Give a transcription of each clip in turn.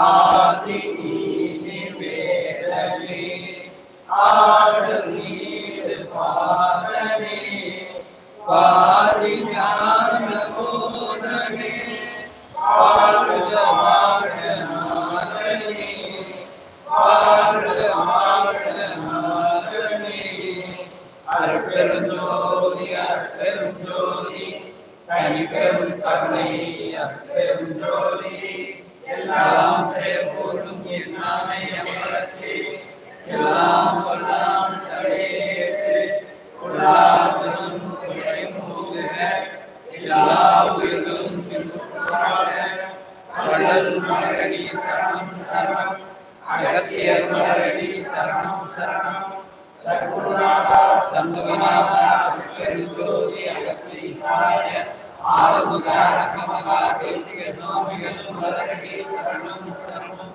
ஆதி சரணம் சரணம் அகத்தியர் மலரடி சரணம் சரணம் சர்க்குருநாதா சண்முகநாதா பெருஞ்சோதி அகத்தை சாய ஆறுமுக அரங்கமகா தேசிக சுவாமிகள் மலரடி சரணம் சரணம்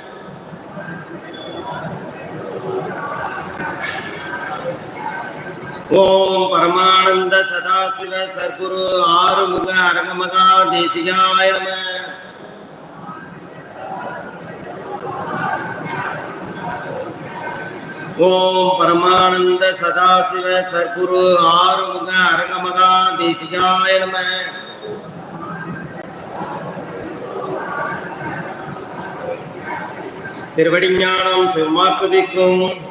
ஓம் பரமானந்த சதாசிவ சர்க்குரு ஆறுமுக அரங்கமகா தேசிகாய ஓம் பரமானந்த சதாசிவ சர்க்குரு ஆறுமுக அரங்கமகா தேசிகாய நம. திருவடிஞானம் சிவமாக்குதிக்கும்.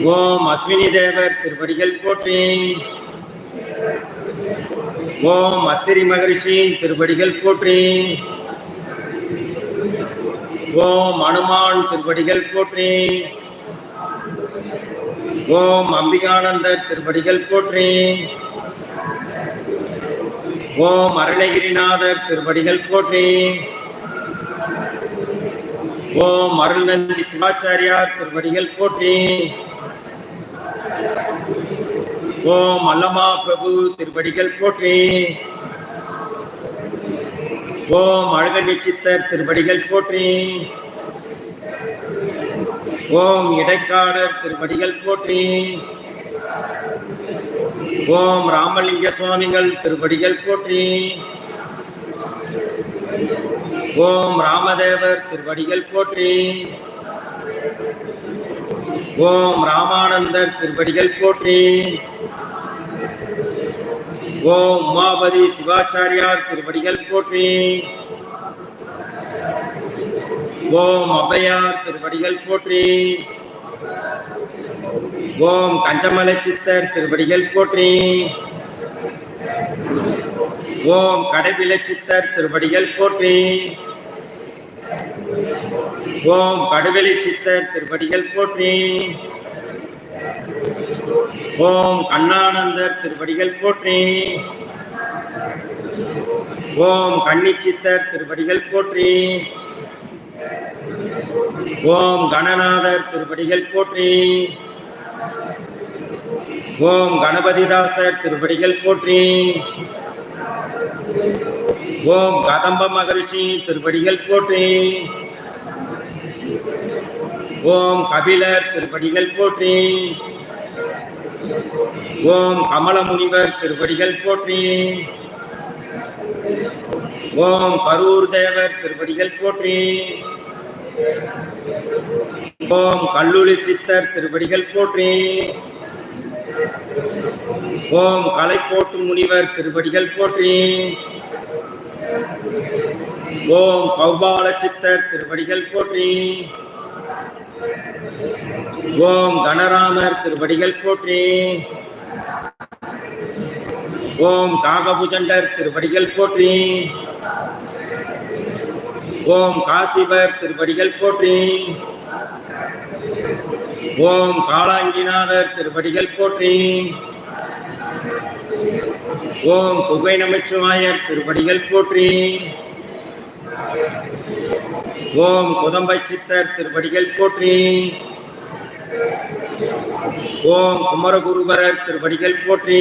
ஓம் அஸ்வினி தேவர் திருப்படிகள் போற்றி. ஓம் அத்திரி மகரிஷி திருப்படிகள் போற்றி. ஓம் அனுமான் திருப்படிகள் போற்றி. ஓம் அம்பிகானந்தர் திருப்படிகள் போற்றி. ஓம் அருணகிரிநாதர் திருப்படிகள் போற்றி. ஓம் அருள்நந்தி சிவாச்சாரியார் திருப்படிகள் போற்றி. ஓம் அல்லமா பிரபு திருவடிகள் போற்றி. ஓம் அழகண்டி சித்தர் திருவடிகள் போற்றி. ஓம் இடைக்காடர் திருவடிகள் போற்றி. ஓம் ராமலிங்க சுவாமிகள் திருவடிகள் போற்றி. ஓம் ராமதேவர் திருவடிகள் போற்றி. ஓம் ராமானந்தர் திருவடிகள் போற்றி. ஓம் உமாபதி சிவாச்சாரியார் திருவடிகள் போற்றி. ஓம் அபயார் திருவடிகள் போற்றி. ஓம் கஞ்சமலை சித்தர் திருவடிகள் போற்றி. ஓம் கடைபிலை சித்தர் திருவடிகள் போற்றி. ஓம் கடுவெளி சித்தர் திருவடிகள் போற்றி. ஓம் கண்ணானந்தர் திருவடிகள் போற்றி. ஓம் கன்னிச்சித்தர் திருவடிகள் போற்றி. ஓம் கணநாதர் திருவடிகள் போற்றி. ஓம் கணபதிதாசர் திருவடிகள் போற்றி. ஓம் கதம்ப மகரிஷி திருவடிகள் போற்றி. ஓம் கபிலர் திருவடிகள் போற்றி. ஓம் கமல முனிவர் திருவடிகள் போற்றி. ஓம் கரூர் தேவர் திருவடிகள் போற்றி. ஓம் கல்லூரி சித்தர் திருவடிகள் போற்றி. ஓம் கலைக்கோட்டு முனிவர் திருவடிகள் போற்றி. ஓம் பௌபால சித்தர் திருவடிகள் போற்றி. ஓம் கணராமர் திருவடிகள் போற்றி. ஓம் காகபுஜண்டர் திருவடிகள் போற்றி. ஓம் காசிவர் திருவடிகள் போற்றி. ஓம் காளாங்கிநாதர் திருவடிகள் போற்றி. ஓம் புகை நமச்சிவாயர் திருவடிகள் போற்றி. ஓம் குதம்பை சித்தர் திருப்படிகள் போற்றி. ஓம் குமரகுருவரர் திருப்படிகள் போற்றி.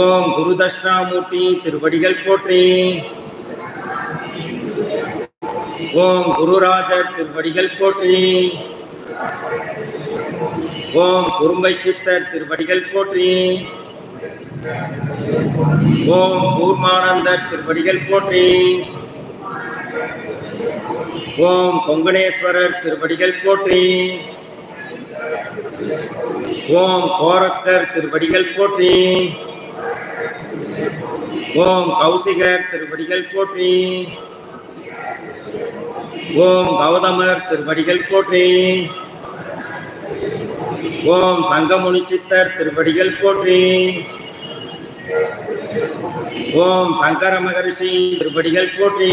ஓம் குரு தட்சிணாமூர்த்தி திருப்படிகள் போற்றி. ஓம் குருராஜர் திருப்படிகள் போற்றி. ஓம் குறும்பை சித்தர் திருப்படிகள் போற்றி. ஓம் கூர்மானந்தர் திருப்படிகள் போற்றி. ஓம் கொங்கணேஸ்வரர் திருவடிகள் போற்றி. ஓம் கோரக்கர் திருவடிகள் போற்றி. ஓம் கௌசிகர் திருவடிகள் போற்றி. ஓம் கௌதமர் திருவடிகள் போற்றி. ஓம் சங்கமுனி சித்தர் திருவடிகள் போற்றி. ஓம் சங்கர மகரிஷி திருவடிகள் போற்றி.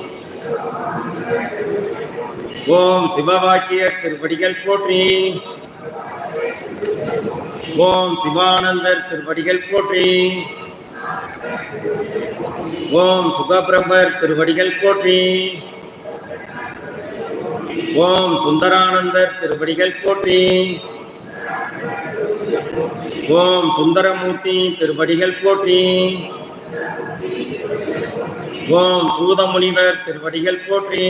ஓம் சிவவாக்கிய திருப்படிகள் போற்றி. ஓம் சிவானந்தர் திருவடிகள் போற்றி. ஓம் சுகபிரம்மர் திருவடிகள் போற்றி. ஓம் சுந்தரானந்தர் திருவடிகள் போற்றி. ஓம் சுந்தரமூர்த்தி திருவடிகள் போற்றி. ஓம் சூதமுனிவர் திருவடிகள் போற்றி.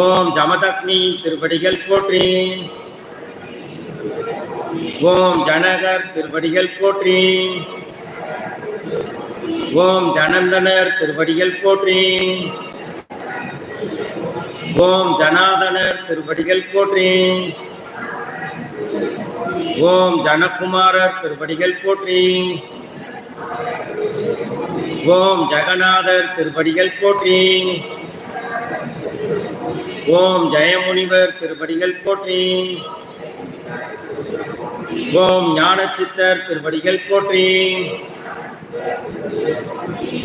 ஓம் ஜமதக்னி திருப்படிகள் போற்றி. ஓம் ஜனகர் திருப்படிகள் போற்றி. ஓம் ஜனந்தனர் திருப்படிகள் போற்றி. ஓம் ஜனாதனர் திருப்படிகள் போற்றி. ஓம் ஜனகுமாரர் திருப்படிகள் போற்றி. ஓம் ஜெகநாதர் திருப்படிகள் போற்றி. ஓம் ஜெயமுனிவர் திருப்படிகள் போற்றி. ஓம் ஞான சித்தர் திருப்படிகள் போற்றி.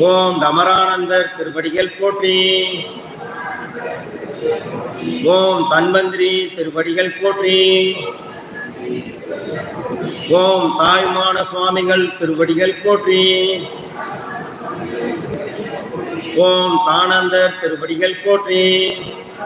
ஓம் தமரானந்தர் திருப்படிகள் போற்றி. ஓம் தன்வந்திரி திருப்படிகள் போற்றி. ஓம் தாய்மான சுவாமிகள் திருவடிகள் போற்றி. ஓம் தானந்தர் திருவடிகள் போற்றி.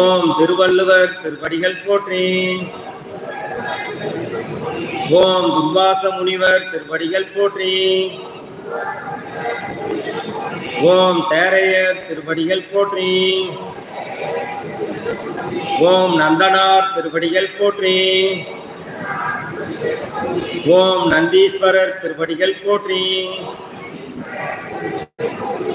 ஓம் திருவள்ளுவர் திருவடிகள் போற்றி. ஓம் துர்வாச முனிவர் திருவடிகள் போற்றி. ஓம் தேரையர் திருவடிகள் போற்றி. ஓம் நந்தனார் திருவடிகள் போற்றி. ஓம் நந்தீஸ்வரர் திருவடிகள் போற்றி.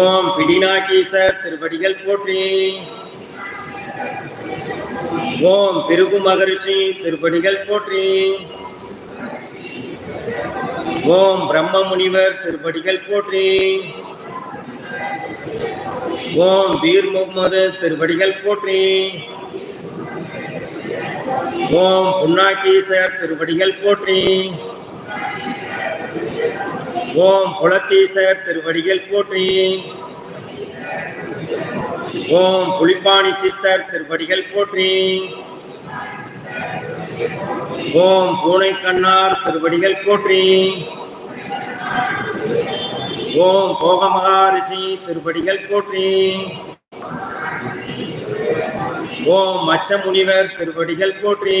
ஓம் பிடிநாகீசர் திருவடிகள் போற்றி. ஓம் பிருகு மகரிஷி திருப்படிகள் போற்றி. ஓம் பிரம்ம முனிவர் திருப்படிகள் போற்றி. ஓம் பீர் முகமது திருப்படிகள் போற்றி. ஓம் புன்னாக்கீசர் திருப்படிகள் போற்றி. ஓம் குலத்தீசர் திருவடிகள் போற்றி. ஓம் புலிப்பாணி சித்தர் திருவடிகள் போற்றி. ஓம் பூனை கண்ணார் திருவடிகள் போற்றி. ஓம் போகமகாரிஷி திருவடிகள் போற்றி. ஓம் மச்ச முனிவர் திருவடிகள் போற்றி.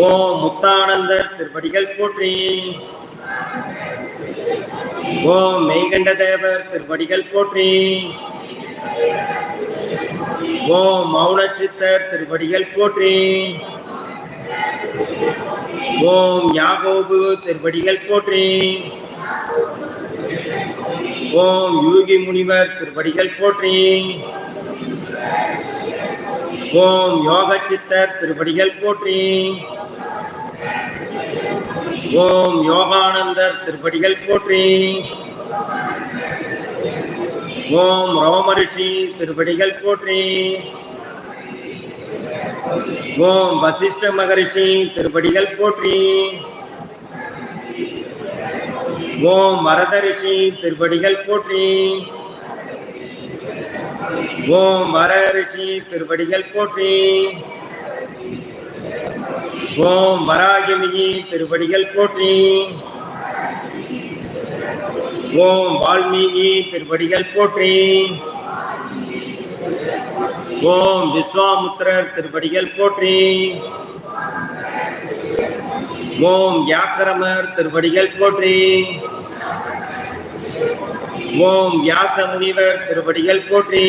ஓம் முத்தானந்தர் திருப்படிகள் போற்றி. ஓம் மெய்கண்ட தேவர் திருப்படிகள் போற்றி. ஓம் மௌனச்சித்தர் திருப்படிகள் போற்றி. ஓம் யாகோபு திருப்படிகள் போற்றி. ஓம் யூகி முனிவர் திருப்படிகள் போற்றி. ஓம் யோக சித்தர் திருப்படிகள் போற்றி. ஓம் யோகானந்தர் திருப்படிகள் போற்றி. ஓம் ரோமரிஷி திருப்படிகள் போற்றி. ஓம் வசிஷ்ட மகரிஷி திருப்படிகள் போற்றி. ஓம் வரத ரிஷி திருவடிகள் போற்றி. ஓம் வர ரிஷி திருவடிகள் போற்றி. ஓம் வராகிமிகி திருவடிகள் போற்றி. ஓம் வால்மீகி திருவடிகள் போற்றி. ஓம் விஸ்வாமுத்திரர் திருவடிகள் போற்றி. ஓம் வியாக்கரமர் திருவடிகள் போற்றி. ஓம் வியாச முனிவர் திருவடிகள் போற்றி.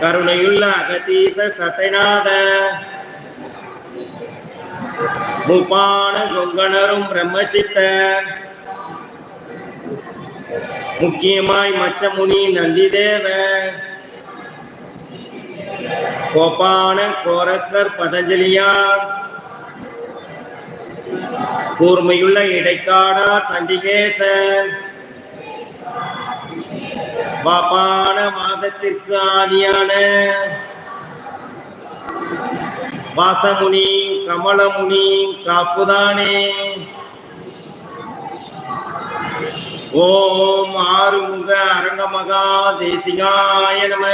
கருணையுள்ள அகதீச சட்டைநாத முப்பான கொங்கணரும் பிரம்மச்சித்த. முக்கியமாய் மச்சமுனி நந்திதேவ. கோபான கோரக்கர் பதஞ்சலியார் கூர்மையுள்ள இடைக்காடார் சண்டிகேசன் பாப்பான மாதத்திற்கு ஆதியான வாசமுனி கமலமுனி காப்புதானே. ஓம் ஆறுமுக அரங்கமகா தேசிகாய நம.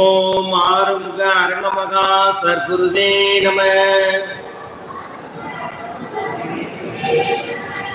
ஓம் ஆறுமுக அரங்கமகா சர்க்குருதே நம.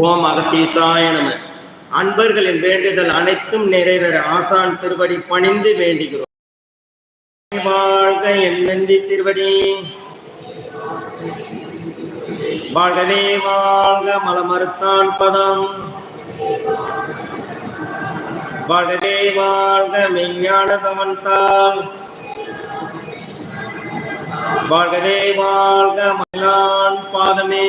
ஓம் அகத்தீசாய நம. அன்பர்களின் வேண்டுதல் அனைத்தும் நிறைவேற ஆசான் திருவடி பணிந்து வேண்டுகிறோம். வாழ்க என் நந்தி திருவடி. வாழ்கவே வாழ்க மலமறுத்தான் பதம். வாழ்கவே வாழ்க மெய்ஞான தமன்தாள் வாழ்கவே வாழ்க மயிலான் பாதமே.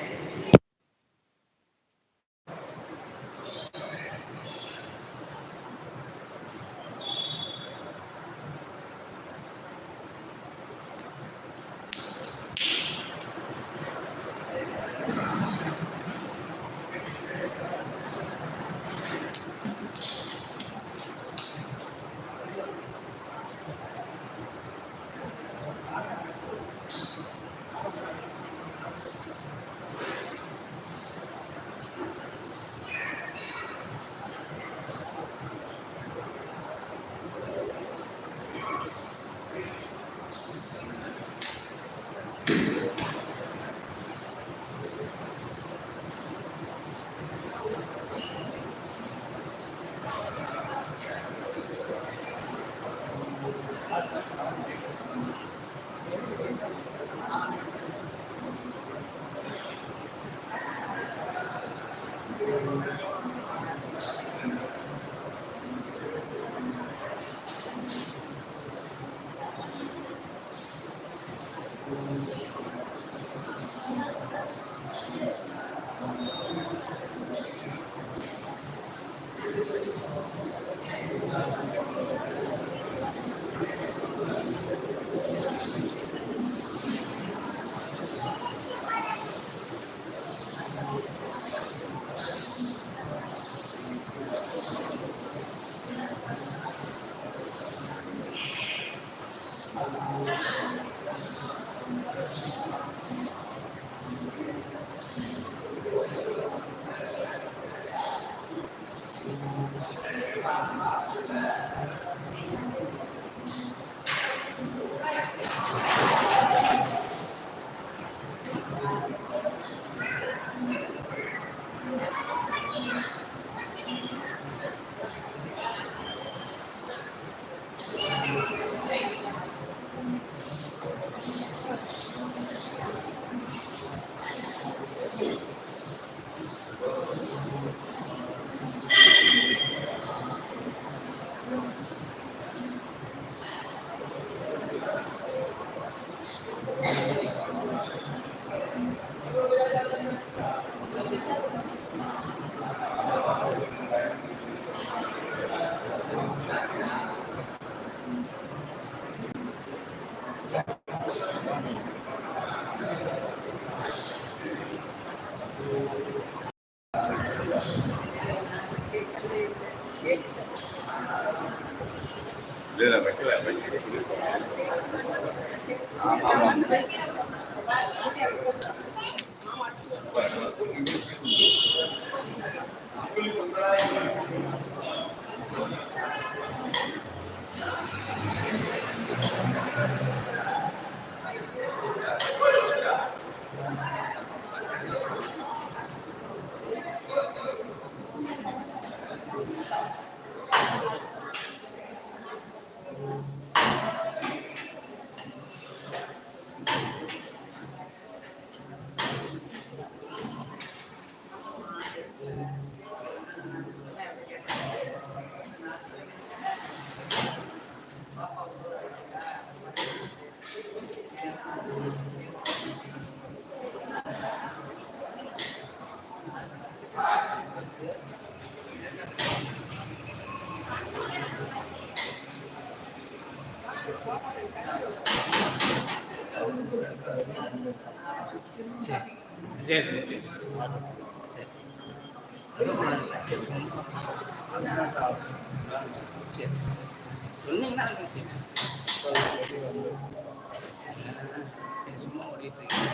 everything.